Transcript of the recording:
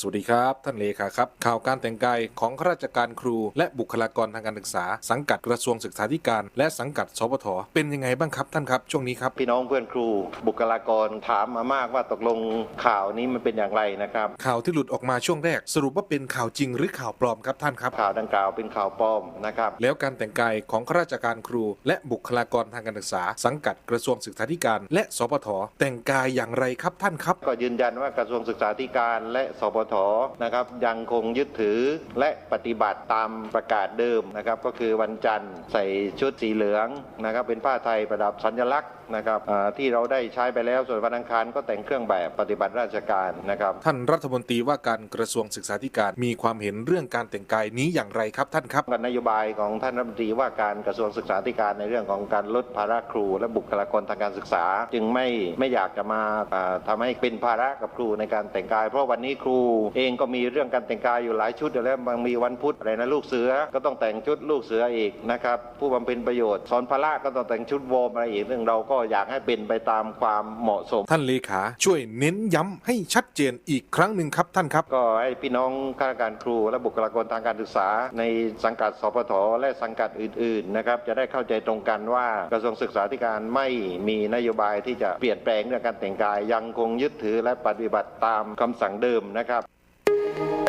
สวัสดีครับ ท่านเลขาครับ ข่าวการแต่งกายของข้าราชการครู และบุคลากรทางการศึกษา สังกัดกระทรวงศึกษาธิการ และสังกัดสปทเป็นยังไงบ้างครับท่านครับ ช่วงนี้ครับ พี่น้องเพื่อนครูบุคลากรถามมามากว่าตกลงข่าวนี้มันเป็นอย่างไรนะครับ ข่าวที่หลุดออกมาช่วงแรก สรุปว่าเป็นข่าวจริงหรือข่าวปลอมครับท่านครับข่าวดังกล่าวเป็นข่าวปลอมนะครับแล้วการแต่งกายของข้าราชการครู และบุคลากรทางการศึกษา สังกัดกระทรวงศึกษาธิการ และสปทแต่งกายอย่างไรครับท่านครับ ก็ยืนยันว่ากระทรวงศึกษาธิการและสปทนะครับยังคงยึดถือและปฏิบัติตามประกาศเดิมนะครับก็คือวันจันทร์ใส่ชุดสีเหลืองนะครับเป็นผ้าไทยประดับสัญลักษณ์นะครับอ่าที่เราได้ใช้ไปแล้วส่วนวันอังคารก็แต่งเครื่องแบบปฏิบัติราชการนะครับ ท่านรัฐมนตรีว่าการกระทรวงศึกษาธิการมีความเห็นเรื่องการแต่งกายนี้อย่างไรครับท่านครับกับนโยบายของท่านรัฐมนตรีว่าการกระทรวงศึกษาธิการในเรื่องของการลดภาระครู และบุคลากรทางการศึกษา จึงไม่ไม่อยากจะมาอ่าทำาให้เป็นภาระกับครูในการแต่งกาย เพราะวันนี้ครูเองก็มีเรื่องการแต่งกายอยู่หลายชุดอยู่แล้วบางมีวันพุธอะไรนะลูกเสือก็ต้องแต่งชุดลูกเสืออีกนะครับผู้บำเพ็ญประโยชน์สอนพละก็ต้องแต่งชุดโวอร์มอะไรอีกเรื่องเราก็อยากให้เป็นไปตามความเหมาะสม ท่านเลขาช่วยเน้นย้ำให้ชัดเจนอีกครั้งหนึ่งครับท่านครับ ก็ให้พี่น้องข้าราชการครูและบุคลากรทางการศึกษา ในสังกัดสพทและสังกัดอื่นๆนะครับจะได้เข้าใจตรงกันว่ากระทรวงศึกษาธิการไม่มีนโยบายที่จะเปลี่ยนแปลงเรื่องการแต่งกาย ยังคงยึดถือและปฏิบัติตามคำสั่งเดิมนะครับ thank you